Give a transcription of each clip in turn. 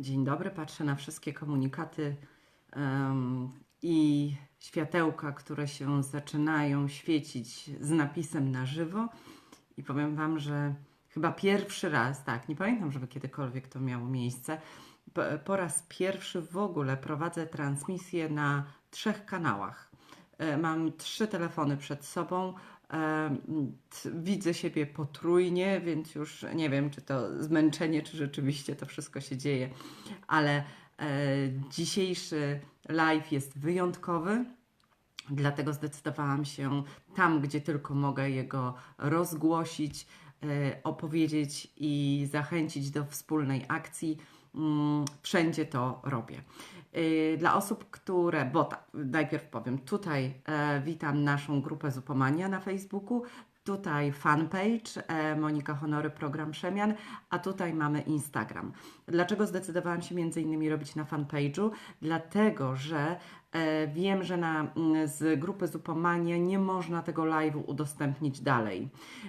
Dzień dobry, patrzę na wszystkie komunikaty em, i światełka, które się zaczynają świecić z napisem na żywo. I powiem Wam, że chyba pierwszy raz, tak, nie pamiętam, żeby kiedykolwiek to miało miejsce. Po, po raz pierwszy w ogóle prowadzę transmisję na trzech kanałach. E, Mam trzy telefony przed sobą. E, Widzę siebie potrójnie, więc już nie wiem, czy to zmęczenie, czy rzeczywiście to wszystko się dzieje, ale e, dzisiejszy live jest wyjątkowy. Dlatego zdecydowałam się tam, gdzie tylko mogę jego rozgłosić, e, opowiedzieć i zachęcić do wspólnej akcji. Mm, Wszędzie to robię. E, Dla osób, które, bo tak, najpierw powiem, tutaj e, witam naszą grupę Zupomania na Facebooku, tutaj fanpage e, Monika Honory, program Przemian, a tutaj mamy Instagram. Dlaczego zdecydowałam się między innymi robić na fanpage'u? Dlatego, że e, wiem, że na, mm, z grupy Zupomania nie można tego live'u udostępnić dalej,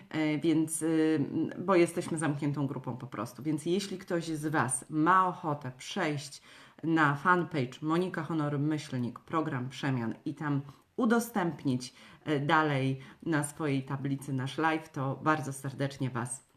e, więc, y, bo jesteśmy zamkniętą grupą po prostu, więc jeśli ktoś z Was ma ochotę przejść na fanpage Monika Honory Myślnik, program Przemian i tam udostępnić e, dalej na swojej tablicy nasz live, to bardzo serdecznie Was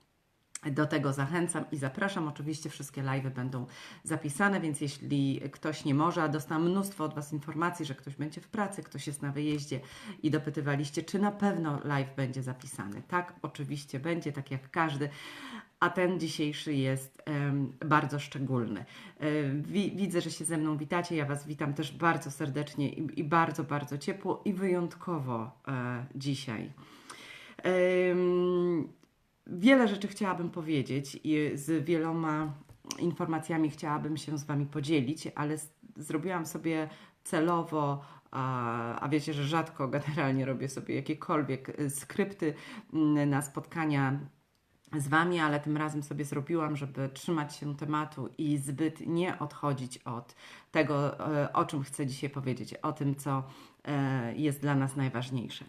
do tego zachęcam i zapraszam. Oczywiście wszystkie live będą zapisane, więc jeśli ktoś nie może, a dostałam mnóstwo od Was informacji, że ktoś będzie w pracy, ktoś jest na wyjeździe i dopytywaliście, czy na pewno live będzie zapisany. Tak, oczywiście będzie, tak jak każdy. A ten dzisiejszy jest bardzo szczególny. E, wi- widzę, że się ze mną witacie. Ja Was witam też bardzo serdecznie i, bardzo, bardzo ciepło i wyjątkowo e, dzisiaj. Wiele rzeczy chciałabym powiedzieć i z wieloma informacjami chciałabym się z Wami podzielić, ale zrobiłam sobie celowo, a, a wiecie, że rzadko generalnie robię sobie jakiekolwiek y, skrypty na spotkania z Wami, ale tym razem sobie zrobiłam, żeby trzymać się tematu i zbyt nie odchodzić od tego, e, o czym chcę dzisiaj powiedzieć, o tym, co e, jest dla nas najważniejsze.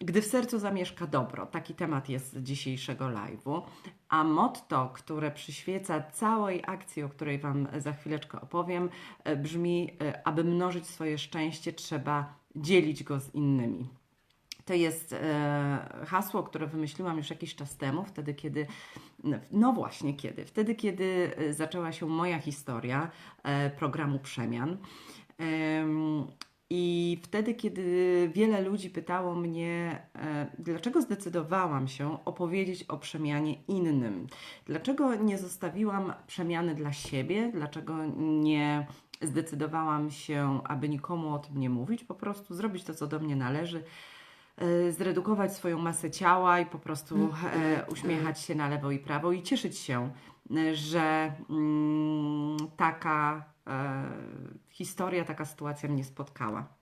Gdy w sercu zamieszka dobro, taki temat jest dzisiejszego live'u, a motto, które przyświeca całej akcji, o której Wam za chwileczkę opowiem, e, brzmi: Aby mnożyć swoje szczęście, trzeba dzielić go z innymi. To jest e, hasło, które wymyśliłam już jakiś czas temu, wtedy kiedy, no właśnie kiedy, wtedy kiedy e, zaczęła się moja historia e, programu Przemian. Em, I wtedy, kiedy wiele ludzi pytało mnie, dlaczego zdecydowałam się opowiedzieć o przemianie innym, dlaczego nie zostawiłam przemiany dla siebie, dlaczego nie zdecydowałam się, aby nikomu o tym nie mówić, po prostu zrobić to, co do mnie należy zredukować swoją masę ciała i po prostu e, uśmiechać się na lewo i prawo i cieszyć się, e, że mm, taka e, historia, taka sytuacja mnie spotkała.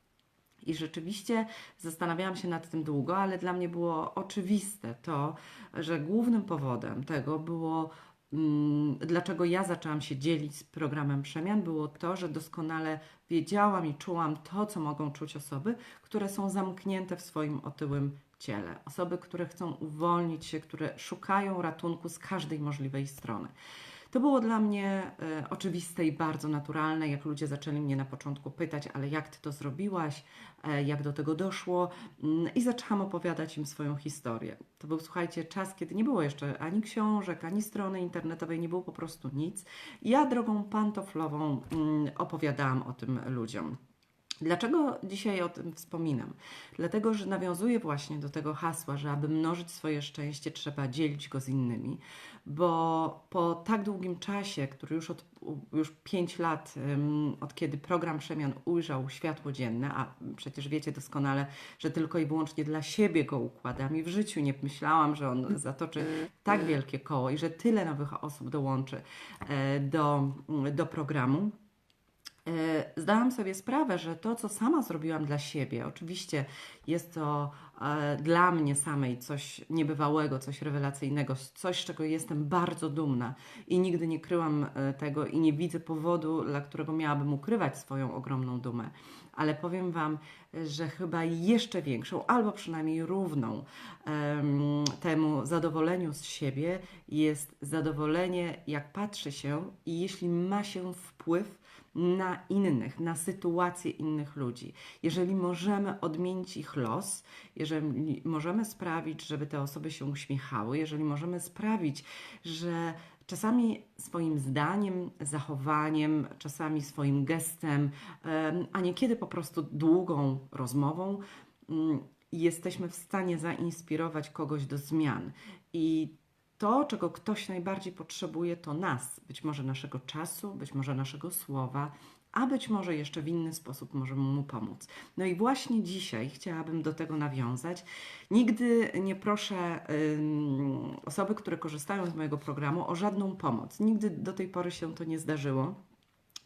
I rzeczywiście zastanawiałam się nad tym długo, ale dla mnie było oczywiste to, że głównym powodem tego było, mm, dlaczego ja zaczęłam się dzielić z programem przemian, było to, że doskonale wiedziałam i czułam to, co mogą czuć osoby, które są zamknięte w swoim otyłym ciele. Osoby, które chcą uwolnić się, które szukają ratunku z każdej możliwej strony. To było dla mnie e, oczywiste i bardzo naturalne, jak ludzie zaczęli mnie na początku pytać, ale jak ty to zrobiłaś, e, jak do tego doszło, Mm, i zaczęłam opowiadać im swoją historię. To był, słuchajcie, czas, kiedy nie było jeszcze ani książek, ani strony internetowej, nie było po prostu nic. Ja drogą pantoflową mm, opowiadałam o tym ludziom. Dlaczego dzisiaj o tym wspominam? Dlatego, że nawiązuję właśnie do tego hasła, że aby mnożyć swoje szczęście, trzeba dzielić go z innymi, bo po tak długim czasie, który już od już 5 lat, od kiedy program Przemian ujrzał światło dzienne, a przecież wiecie doskonale, że tylko i wyłącznie dla siebie go układam i w życiu nie myślałam, że on zatoczy tak wielkie koło i że tyle nowych osób dołączy e, do, do programu Zdałam sobie sprawę, że to, co sama zrobiłam dla siebie, oczywiście jest to e, dla mnie samej coś niebywałego, coś rewelacyjnego, coś, z czego jestem bardzo dumna i nigdy nie kryłam e, tego i nie widzę powodu, dla którego miałabym ukrywać swoją ogromną dumę. Ale powiem Wam, że chyba jeszcze większą, albo przynajmniej równą em, temu zadowoleniu z siebie jest zadowolenie, jak patrzy się i jeśli ma się wpływ na innych, na sytuacje innych ludzi. Jeżeli możemy odmienić ich los, jeżeli możemy sprawić, żeby te osoby się uśmiechały, jeżeli możemy sprawić, że czasami swoim zdaniem, zachowaniem, czasami swoim gestem, em, a niekiedy po prostu długą rozmową, mm, jesteśmy w stanie zainspirować kogoś do zmian. I to, czego ktoś najbardziej potrzebuje, to nas, być może naszego czasu, być może naszego słowa, a być może jeszcze w inny sposób możemy mu pomóc. No i właśnie dzisiaj chciałabym do tego nawiązać. Nigdy nie proszę osoby, które korzystają z mojego programu o żadną pomoc. Nigdy do tej pory się to nie zdarzyło.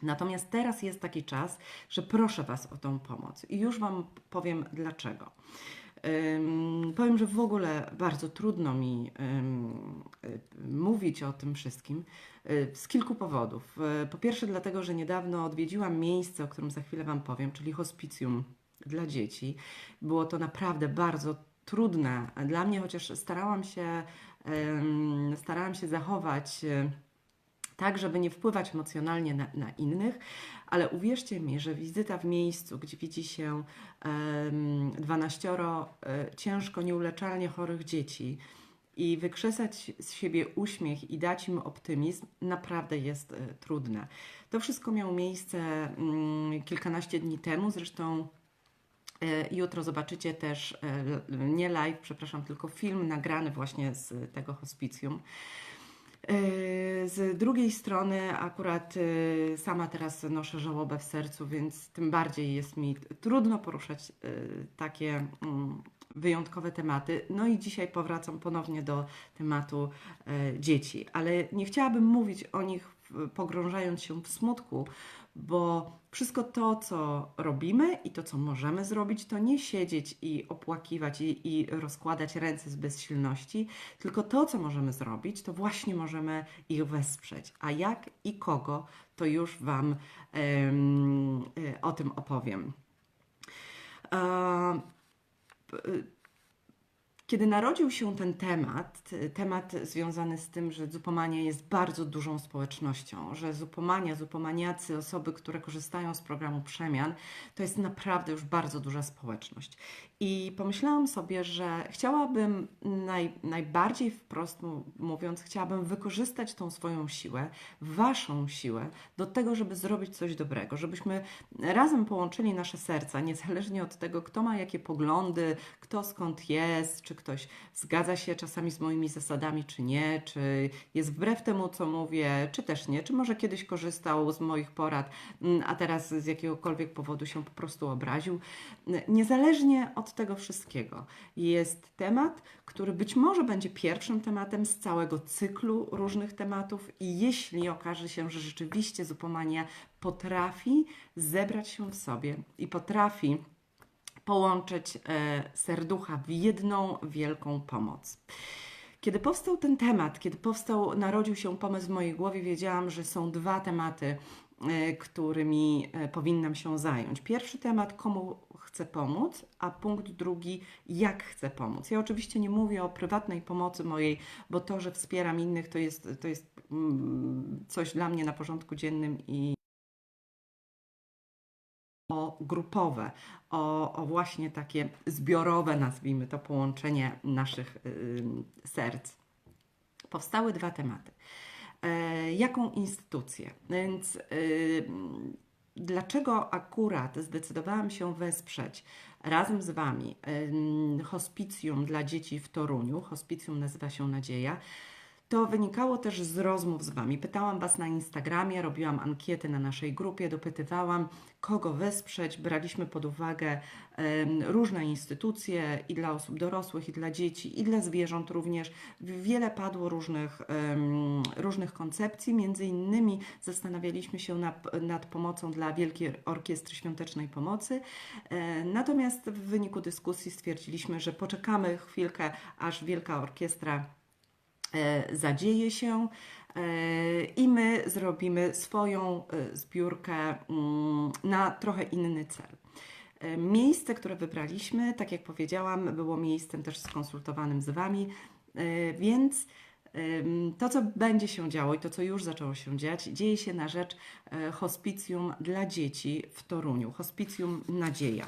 Natomiast teraz jest taki czas, że proszę Was o tą pomoc i już Wam powiem dlaczego. Powiem, że w ogóle bardzo trudno mi y, mówić o tym wszystkim y, z kilku powodów. Y, po pierwsze, dlatego, że niedawno odwiedziłam miejsce, o którym za chwilę Wam powiem, czyli hospicjum dla dzieci. Było to naprawdę bardzo trudne dla mnie, chociaż starałam się, starałam się zachować. Tak, żeby nie wpływać emocjonalnie na, na innych, ale uwierzcie mi, że wizyta w miejscu, gdzie widzi się em, 12 e, ciężko, nieuleczalnie chorych dzieci i wykrzesać z siebie uśmiech i dać im optymizm, naprawdę jest e, trudne. To wszystko miało miejsce mm, kilkanaście dni temu, zresztą e, Jutro zobaczycie też nie live, przepraszam, tylko film nagrany właśnie z tego hospicjum. Yy, Z drugiej strony, akurat yy, sama teraz noszę żałobę w sercu, więc tym bardziej jest mi trudno poruszać yy, takie mm, wyjątkowe tematy. No i dzisiaj powracam ponownie do tematu dzieci, ale nie chciałabym mówić o nich pogrążając się w smutku, bo wszystko to, co robimy i to, co możemy zrobić, to nie siedzieć i opłakiwać i, i rozkładać ręce z bezsilności, tylko to, co możemy zrobić, to właśnie możemy ich wesprzeć. A jak i kogo, to już Wam y, o tym opowiem. Y, kiedy narodził się ten temat, temat związany z tym, że Zupomania jest bardzo dużą społecznością, że Zupomania, Zupomaniacy, osoby, które korzystają z programu Przemian, to jest naprawdę już bardzo duża społeczność. I pomyślałam sobie, że chciałabym naj, najbardziej wprost mówiąc, chciałabym wykorzystać tą swoją siłę, Waszą siłę do tego, żeby zrobić coś dobrego, żebyśmy razem połączyli nasze serca, niezależnie od tego, kto ma jakie poglądy, kto skąd jest, czy ktoś zgadza się czasami z moimi zasadami, czy nie, czy jest wbrew temu, co mówię, czy też nie, czy może kiedyś korzystał z moich porad, mm, a teraz z jakiegokolwiek powodu się po prostu obraził. Niezależnie od tego wszystkiego jest temat, który być może będzie pierwszym tematem z całego cyklu różnych tematów i jeśli okaże się, że rzeczywiście zupomania potrafi zebrać się w sobie i potrafi połączyć e, serducha w jedną wielką pomoc. Kiedy powstał ten temat, kiedy powstał, narodził się pomysł w mojej głowie, wiedziałam, że są dwa tematy, e, którymi e, powinnam się zająć. Pierwszy temat, komu chcę pomóc, a punkt drugi, jak chcę pomóc. Ja oczywiście nie mówię o prywatnej pomocy mojej, bo to, że wspieram innych, to jest, to jest mm, coś dla mnie na porządku dziennym i o grupowe, o, o właśnie takie zbiorowe, nazwijmy to, połączenie naszych y, serc. Powstały dwa tematy. E, jaką instytucję? Więc y, dlaczego akurat zdecydowałam się wesprzeć razem z Wami hospicjum dla dzieci w Toruniu? Hospicjum nazywa się Nadzieja. To wynikało też z rozmów z Wami. Pytałam Was na Instagramie, robiłam ankiety na naszej grupie, dopytywałam, kogo wesprzeć. Braliśmy pod uwagę różne instytucje i dla osób dorosłych, i dla dzieci, i dla zwierząt również. Wiele padło różnych, różnych koncepcji. Między innymi zastanawialiśmy się nad, nad pomocą dla Wielkiej Orkiestry Świątecznej Pomocy. E, Natomiast w wyniku dyskusji stwierdziliśmy, że poczekamy chwilkę, aż Wielka Orkiestra zadzieje się e, i my zrobimy swoją e, zbiórkę mm, na trochę inny cel. E, Miejsce, które wybraliśmy, tak jak powiedziałam, było miejscem też skonsultowanym z Wami, e, więc to, co będzie się działo i to, co już zaczęło się dziać, dzieje się na rzecz e, hospicjum dla dzieci w Toruniu, hospicjum Nadzieja.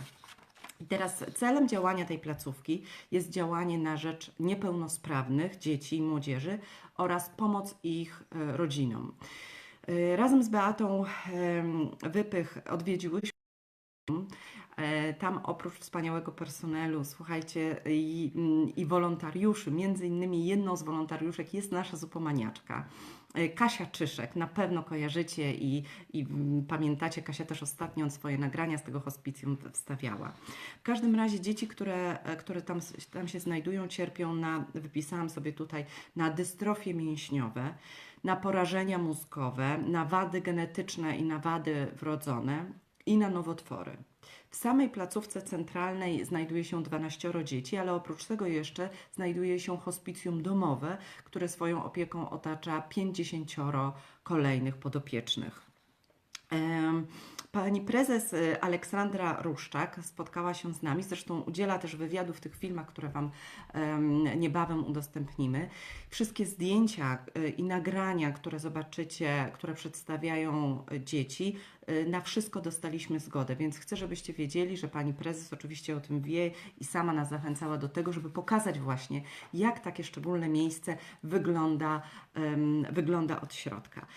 I teraz celem działania tej placówki jest działanie na rzecz niepełnosprawnych dzieci i młodzieży oraz pomoc ich e, rodzinom. E, Razem z Beatą em, Wypych odwiedziłyśmy E, Tam oprócz wspaniałego personelu, słuchajcie, i, mm, i wolontariuszy, między innymi jedną z wolontariuszek jest nasza zupomaniaczka. e, Kasia Czyszek, na pewno kojarzycie i, i mm, pamiętacie, Kasia też ostatnio swoje nagrania z tego hospicjum wstawiała. W każdym razie dzieci, które, e, które tam, tam się znajdują, cierpią na, wypisałam sobie tutaj, na dystrofie mięśniowe, na porażenia mózgowe, na wady genetyczne i na wady wrodzone i na nowotwory. W samej placówce centralnej znajduje się 12 dzieci, ale oprócz tego jeszcze znajduje się hospicjum domowe, które swoją opieką otacza 50 kolejnych podopiecznych. Em, Pani prezes y, Aleksandra Ruszczak spotkała się z nami, zresztą udziela też wywiadu w tych filmach, które Wam em, niebawem udostępnimy. Wszystkie zdjęcia y, i nagrania, które zobaczycie, które przedstawiają y, dzieci, na wszystko dostaliśmy zgodę, więc chcę, żebyście wiedzieli, że Pani prezes oczywiście o tym wie i sama nas zachęcała do tego, żeby pokazać właśnie, jak takie szczególne miejsce wygląda, wygląda od środka.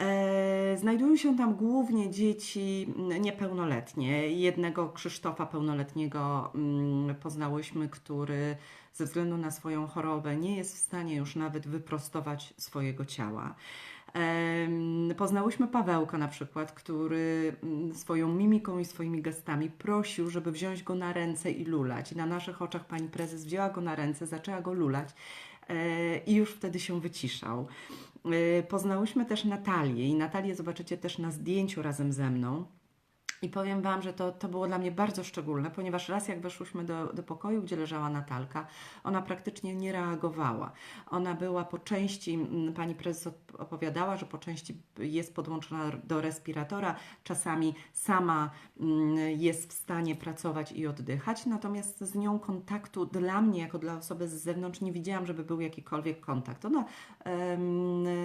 E, Znajdują się tam głównie dzieci mm, niepełnoletnie. Jednego Krzysztofa pełnoletniego mm, poznałyśmy, który ze względu na swoją chorobę nie jest w stanie już nawet wyprostować swojego ciała. Poznałyśmy Pawełka na przykład, który mm, swoją mimiką i swoimi gestami prosił, żeby wziąć go na ręce i lulać. Na naszych oczach pani prezes wzięła go na ręce, zaczęła go lulać e, i już wtedy się wyciszał. E, Poznałyśmy też Natalię i Natalię zobaczycie też na zdjęciu razem ze mną. I powiem Wam, że to, to było dla mnie bardzo szczególne, ponieważ raz jak weszłyśmy do, do pokoju, gdzie leżała Natalka, ona praktycznie nie reagowała. Ona była po części, pani prezes op- opowiadała, że po części jest podłączona do respiratora, czasami sama jest w stanie pracować i oddychać, natomiast z nią kontaktu dla mnie, jako dla osoby z zewnątrz, nie widziałam, żeby był jakikolwiek kontakt. Ona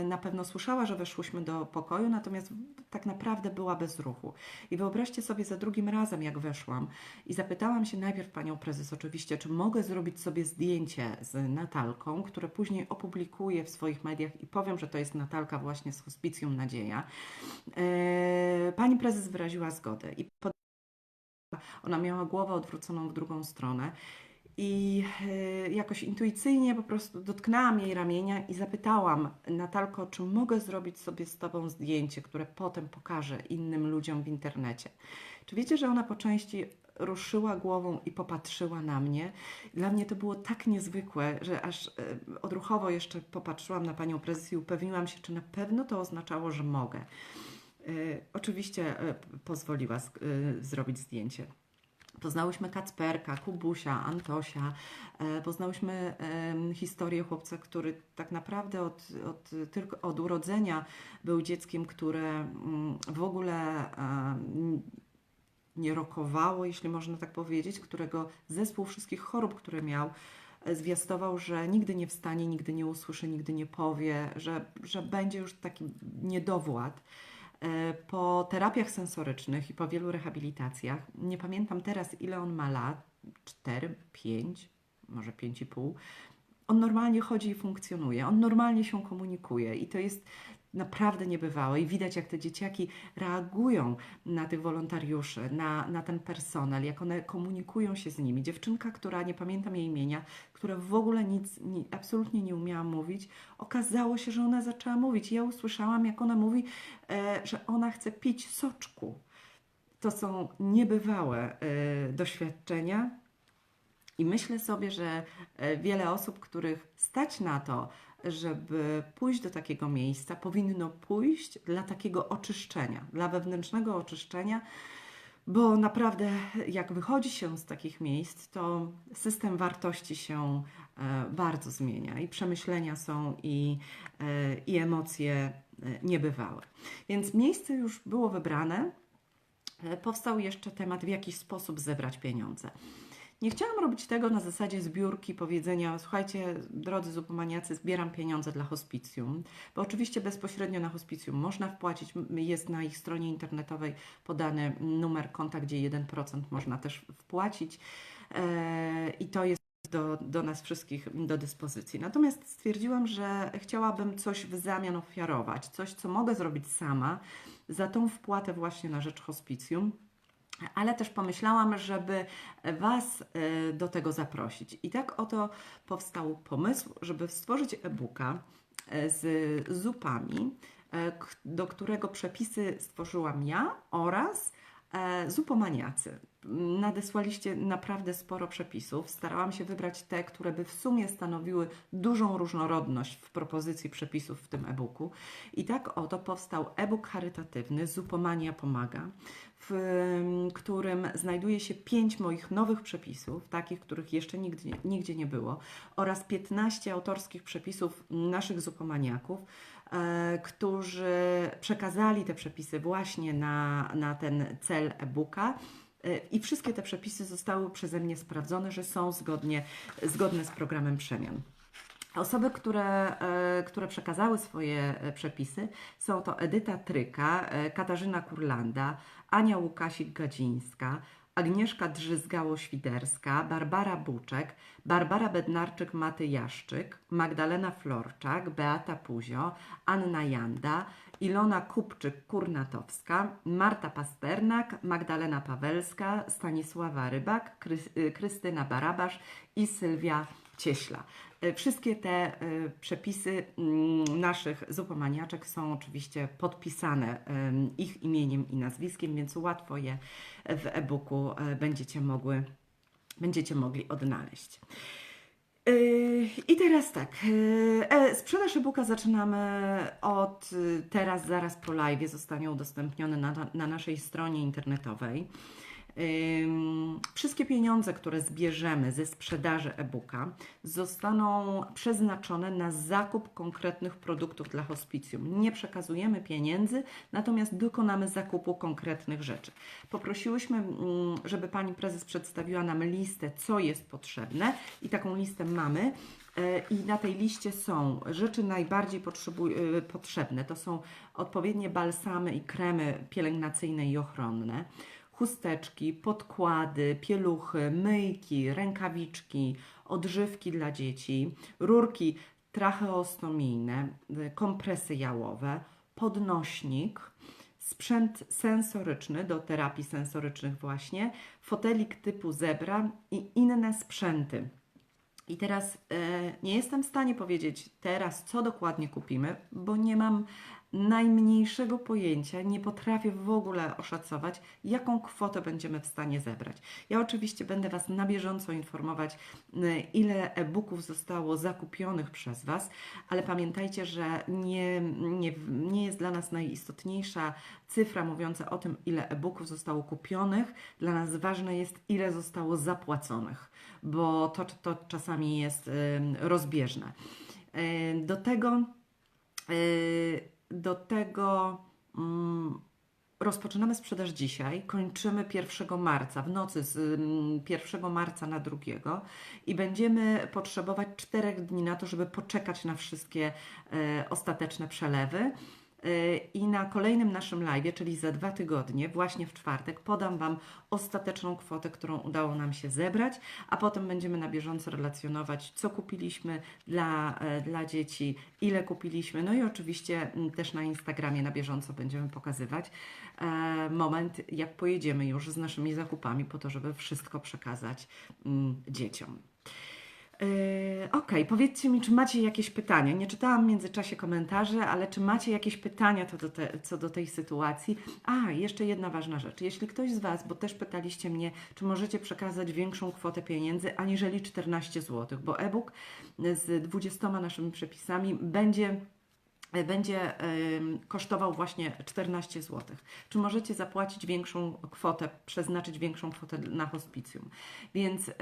na pewno słyszała, że weszłyśmy do pokoju, natomiast tak naprawdę była bez ruchu. I wyobraźcie sobie za drugim razem, jak weszłam i zapytałam się najpierw panią prezes oczywiście, czy mogę zrobić sobie zdjęcie z Natalką, które później opublikuję w swoich mediach i powiem, że to jest Natalka właśnie z Hospicjum Nadzieja. E, Pani prezes wyraziła zgodę i ona miała głowę odwróconą w drugą stronę. I e, jakoś intuicyjnie po prostu dotknęłam jej ramienia i zapytałam, Natalko, czy mogę zrobić sobie z Tobą zdjęcie, które potem pokażę innym ludziom w internecie. Czy wiecie, że ona po części ruszyła głową i popatrzyła na mnie? Dla mnie to było tak niezwykłe, że aż e, odruchowo jeszcze popatrzyłam na panią prezes i upewniłam się, czy na pewno to oznaczało, że mogę. E, Oczywiście pozwoliła zrobić zdjęcie. Poznałyśmy Kacperka, Kubusia, Antosia. E, Poznałyśmy historię chłopca, który tak naprawdę od, od, tylko od urodzenia był dzieckiem, które mm, w ogóle nie rokowało, jeśli można tak powiedzieć, którego zespół wszystkich chorób, które miał, e, zwiastował, że nigdy nie wstanie, nigdy nie usłyszy, nigdy nie powie, że, że będzie już taki niedowład. E, Po terapiach sensorycznych i po wielu rehabilitacjach, nie pamiętam teraz ile on ma lat, 4, 5, może 5,5, on normalnie chodzi i funkcjonuje, on normalnie się komunikuje i to jest naprawdę niebywałe i widać, jak te dzieciaki reagują na tych wolontariuszy, na, na ten personel, jak one komunikują się z nimi. Dziewczynka, która, nie pamiętam jej imienia, która w ogóle nic, ni, absolutnie nie umiała mówić, okazało się, że ona zaczęła mówić. Ja usłyszałam, jak ona mówi, e, że ona chce pić soczku. To są niebywałe e, doświadczenia. I myślę sobie, że e, wiele osób, których stać na to, żeby pójść do takiego miejsca, powinno pójść dla takiego oczyszczenia, dla wewnętrznego oczyszczenia, bo naprawdę, jak wychodzi się z takich miejsc, to system wartości się e, bardzo zmienia i przemyślenia są i, e, i emocje e, niebywałe. Więc miejsce już było wybrane. Powstał jeszcze temat, w jaki sposób zebrać pieniądze. Nie chciałam robić tego na zasadzie zbiórki, powiedzenia, słuchajcie, drodzy zupomaniacy, zbieram pieniądze dla hospicjum, bo oczywiście bezpośrednio na hospicjum można wpłacić, jest na ich stronie internetowej podany numer konta, gdzie 1% można też wpłacić. E, i to jest do, do nas wszystkich do dyspozycji. Natomiast stwierdziłam, że chciałabym coś w zamian ofiarować, coś, co mogę zrobić sama za tą wpłatę właśnie na rzecz hospicjum ale też pomyślałam, żeby Was e, do tego zaprosić. I tak oto powstał pomysł, żeby stworzyć e-booka e, z zupami, e, do którego przepisy stworzyłam ja oraz zupomaniacy. Nadesłaliście naprawdę sporo przepisów. Starałam się wybrać te, które by w sumie stanowiły dużą różnorodność w propozycji przepisów w tym e-booku. I tak oto powstał e-book charytatywny Zupomania Pomaga, w em, którym znajduje się pięć moich nowych przepisów, takich, których jeszcze nigdy, nigdzie nie było, oraz 15 autorskich przepisów naszych zupomaniaków, e, którzy przekazali te przepisy właśnie na, na ten cel e-booka. E, I wszystkie te przepisy zostały przeze mnie sprawdzone, że są zgodnie, zgodne z programem przemian. Osoby, które, e, które przekazały swoje e, przepisy są to Edyta Tryka, Katarzyna Kurlanda, Ania Łukasik-Gadzińska, Agnieszka Drzyzgało-Świderska, Barbara Buczek, Barbara Bednarczyk-Maty-Jaszczyk, Magdalena Florczak, Beata Puzio, Anna Janda, Ilona Kupczyk-Kurnatowska, Marta Pasternak, Magdalena Pawelska, Stanisława Rybak, y, Krystyna Barabasz i Sylwia Cieśla. E, Wszystkie te e, przepisy mm, naszych zupomaniaczek są oczywiście podpisane ich imieniem i nazwiskiem, więc łatwo je w e-booku będziecie mogły, będziecie mogli odnaleźć. Yy, I teraz tak, yy, e, sprzedaż e-booka zaczynamy od y, teraz, zaraz po live, zostanie udostępniony na, na naszej stronie internetowej. Wszystkie pieniądze, które zbierzemy ze sprzedaży e-booka, zostaną przeznaczone na zakup konkretnych produktów dla hospicjum. Nie przekazujemy pieniędzy, natomiast dokonamy zakupu konkretnych rzeczy. Poprosiłyśmy, mm, żeby pani prezes przedstawiła nam listę, co jest potrzebne, i taką listę mamy. E, I na tej liście są rzeczy najbardziej y, potrzebne. To są odpowiednie balsamy i kremy pielęgnacyjne i ochronne chusteczki, podkłady, pieluchy, myjki, rękawiczki, odżywki dla dzieci, rurki tracheostomijne, y, kompresy jałowe, podnośnik, sprzęt sensoryczny do terapii sensorycznych właśnie, fotelik typu zebra i inne sprzęty. I teraz e, nie jestem w stanie powiedzieć teraz, co dokładnie kupimy, bo nie mam najmniejszego pojęcia, nie potrafię w ogóle oszacować, jaką kwotę będziemy w stanie zebrać. Ja oczywiście będę Was na bieżąco informować, y, ile e-booków zostało zakupionych przez Was, ale pamiętajcie, że nie, nie, nie jest dla nas najistotniejsza cyfra mówiąca o tym, ile e-booków zostało kupionych. Dla nas ważne jest, ile zostało zapłaconych, bo to, to czasami jest rozbieżne. Y, Do tego y, do tego mm, rozpoczynamy sprzedaż dzisiaj, kończymy 1 marca, w nocy z mm, 1 marca na 2 i będziemy potrzebować 4 dni na to, żeby poczekać na wszystkie e, ostateczne przelewy. Y, I na kolejnym naszym live, czyli za dwa tygodnie, właśnie w czwartek, podam Wam ostateczną kwotę, którą udało nam się zebrać, a potem będziemy na bieżąco relacjonować, co kupiliśmy dla, e, dla dzieci, ile kupiliśmy, no i oczywiście mm, też na Instagramie na bieżąco będziemy pokazywać e, moment, jak pojedziemy już z naszymi zakupami, po to, żeby wszystko przekazać mm, dzieciom. Yy, Okej, powiedzcie mi, czy macie jakieś pytania? Nie czytałam w międzyczasie komentarzy, ale czy macie jakieś pytania do, te, co do tej sytuacji? A, jeszcze jedna ważna rzecz. Jeśli ktoś z Was, bo też pytaliście mnie, czy możecie przekazać większą kwotę pieniędzy aniżeli 14 zł, bo e-book z 20 naszymi przepisami będzie będzie ym, kosztował właśnie 14 zł. Czy możecie zapłacić większą kwotę, przeznaczyć większą kwotę na hospicjum? Więc y,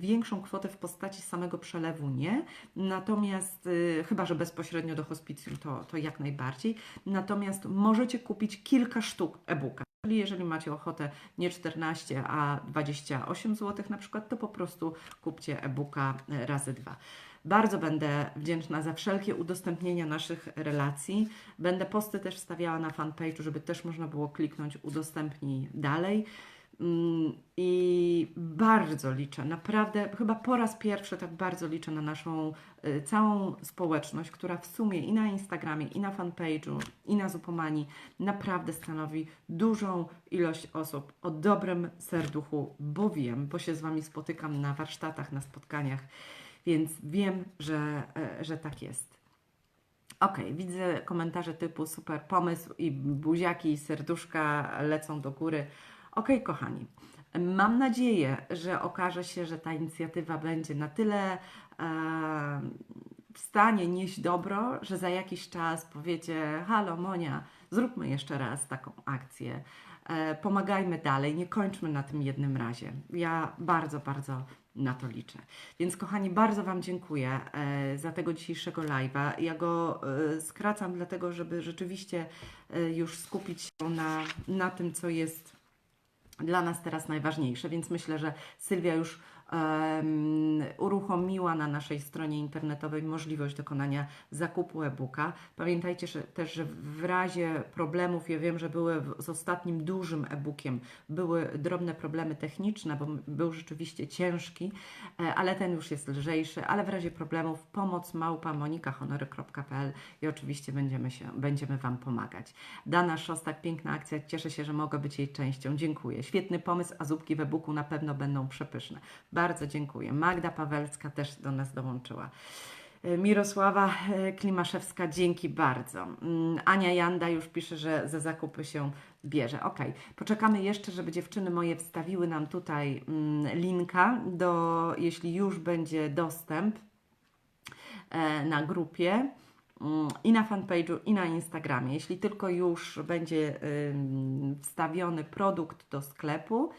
większą kwotę w postaci samego przelewu nie, natomiast y, chyba, że bezpośrednio do hospicjum to, to jak najbardziej. Natomiast możecie kupić kilka sztuk e-booka. Czyli jeżeli macie ochotę nie 14, a 28 zł na przykład, to po prostu kupcie e-booka razy dwa. Bardzo będę wdzięczna za wszelkie udostępnienia naszych relacji. Będę posty też wstawiała na fanpage'u, żeby też można było kliknąć udostępnij dalej. Mm, I bardzo liczę, naprawdę, chyba po raz pierwszy tak bardzo liczę na naszą y, całą społeczność, która w sumie i na Instagramie, i na fanpage'u, i na Zupomani naprawdę stanowi dużą ilość osób o dobrym serduchu, bo wiem, bo się z Wami spotykam na warsztatach, na spotkaniach więc wiem, że, e, że tak jest. Ok, widzę komentarze typu super pomysł i buziaki i serduszka lecą do góry. Ok, kochani, mam nadzieję, że okaże się, że ta inicjatywa będzie na tyle e, w stanie nieść dobro, że za jakiś czas powiecie: Halo, Monia, zróbmy jeszcze raz taką akcję. E, pomagajmy dalej, nie kończmy na tym jednym razie. Ja bardzo, bardzo na to liczę. Więc kochani, bardzo Wam dziękuję e, za tego dzisiejszego live'a. Ja go e, skracam dlatego, żeby rzeczywiście już skupić się na, na tym, co jest dla nas teraz najważniejsze, więc myślę, że Sylwia już uruchomiła na naszej stronie internetowej możliwość dokonania zakupu e-booka. Pamiętajcie że, też, że w razie problemów, ja wiem, że były z ostatnim dużym e-bookiem, były drobne problemy techniczne, bo był rzeczywiście ciężki, e, ale ten już jest lżejszy, ale w razie problemów pomoc małpa monikahonory.pl i oczywiście będziemy, się, będziemy Wam pomagać. Dana Szostak, piękna akcja, cieszę się, że mogę być jej częścią. Dziękuję. Świetny pomysł, a zupki w e-booku na pewno będą przepyszne. Bardzo dziękuję. Magda Pawelska też do nas dołączyła. E, Mirosława e, Klimaszewska, dzięki bardzo. Mm, Ania Janda już pisze, że za zakupy się bierze. Ok, poczekamy jeszcze, żeby dziewczyny moje wstawiły nam tutaj mm, linka, do, jeśli już będzie dostęp e, na grupie mm, i na fanpage'u, i na Instagramie. Jeśli tylko już będzie wstawiony produkt do sklepu,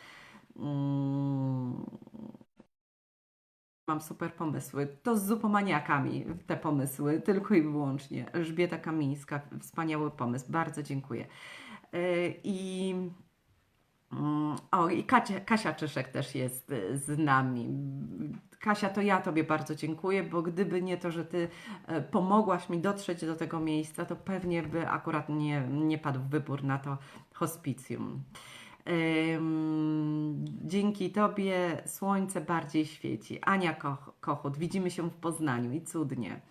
Mam super pomysły. To z zupomaniakami te pomysły, tylko i wyłącznie. Elżbieta Kamińska, wspaniały pomysł. Bardzo dziękuję. E, I, mm, o, i Kasia, Kasia Czyszek też jest e, z nami. Kasia, to ja Tobie bardzo dziękuję, bo gdyby nie to, że Ty e, pomogłaś mi dotrzeć do tego miejsca, to pewnie by akurat nie, nie padł wybór na to hospicjum. Dzięki Tobie słońce bardziej świeci. Ania Koch, Kochut, widzimy się w Poznaniu i cudnie.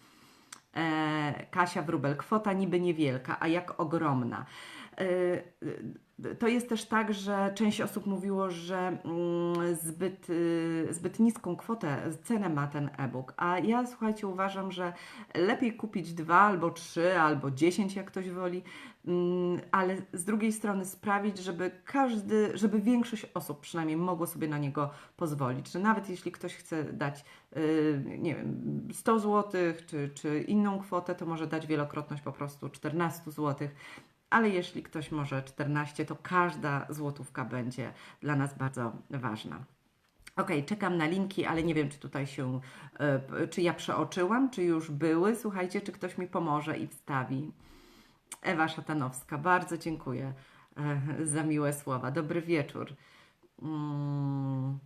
E, Kasia Wrubel, kwota niby niewielka, a jak ogromna. E, to jest też tak, że część osób mówiło, że mm, zbyt, y, zbyt niską kwotę, cenę ma ten e-book, a ja słuchajcie, uważam, że lepiej kupić dwa albo trzy, albo dziesięć, jak ktoś woli, mm, ale z drugiej strony sprawić, żeby każdy, żeby większość osób przynajmniej mogło sobie na niego pozwolić, że nawet jeśli ktoś chce dać, y, nie wiem, 100 zł czy, czy inną kwotę, to może dać wielokrotność po prostu 14 zł ale jeśli ktoś może 14, to każda złotówka będzie dla nas bardzo ważna. Ok, czekam na linki, ale nie wiem, czy tutaj się, e, czy ja przeoczyłam, czy już były. Słuchajcie, czy ktoś mi pomoże i wstawi. Ewa Szatanowska, bardzo dziękuję e, za miłe słowa. Dobry wieczór. Mm.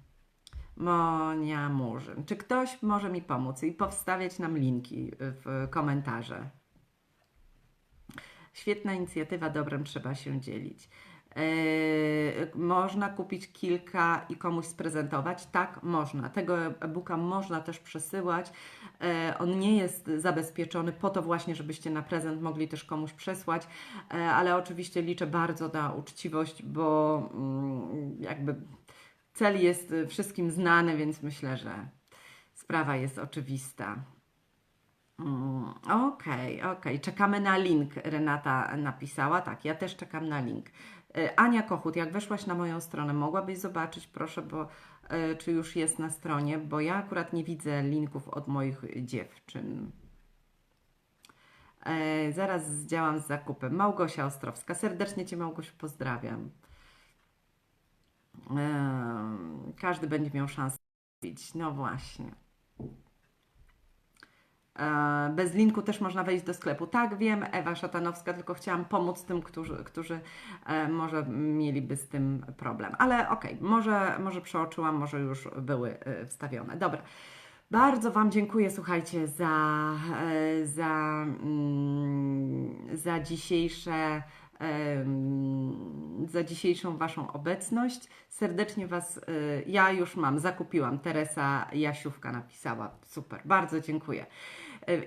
Monia Murzyn. Czy ktoś może mi pomóc i powstawiać nam linki w komentarze? Świetna inicjatywa, dobrem trzeba się dzielić. Yy, można kupić kilka i komuś sprezentować? Tak, można. Tego e-booka można też przesyłać. Yy, on nie jest zabezpieczony po to właśnie, żebyście na prezent mogli też komuś przesłać, yy, ale oczywiście liczę bardzo na uczciwość, bo mm, jakby cel jest wszystkim znany, więc myślę, że sprawa jest oczywista. Mm, Okej, okej. Czekamy na link. Renata napisała. Tak, ja też czekam na link. Y, Ania Kochut, jak weszłaś na moją stronę, mogłabyś zobaczyć, proszę, bo y, czy już jest na stronie, bo ja akurat nie widzę linków od moich dziewczyn. E, zaraz zdziałam z zakupem. Małgosia Ostrowska. Serdecznie Cię, Małgosiu, pozdrawiam. Em, Każdy będzie miał szansę. No właśnie. E, Bez linku też można wejść do sklepu. Tak, wiem, Ewa Szatanowska, tylko chciałam pomóc tym, którzy, którzy e, może mieliby z tym problem. Ale okej, może, może przeoczyłam, może już były e, wstawione. Dobra. Bardzo Wam dziękuję, słuchajcie, za, za, mm, za dzisiejsze za dzisiejszą Waszą obecność. Serdecznie Was, ja już mam, zakupiłam. Teresa Jasiówka napisała. Super, bardzo dziękuję.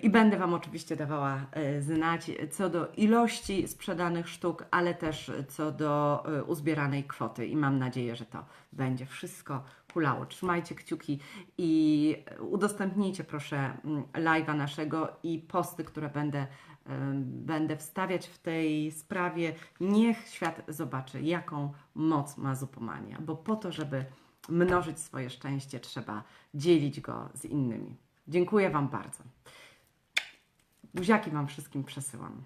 I będę Wam oczywiście dawała y, znać co do ilości sprzedanych sztuk, ale też co do y, uzbieranej kwoty. I mam nadzieję, że to będzie wszystko kulało. Trzymajcie kciuki i udostępnijcie proszę mm, live'a naszego i posty, które będę em, będę wstawiać w tej sprawie. Niech świat zobaczy, jaką moc ma zupomania, bo po to, żeby mnożyć swoje szczęście, trzeba dzielić go z innymi. Dziękuję Wam bardzo. Buziaki Wam wszystkim przesyłam.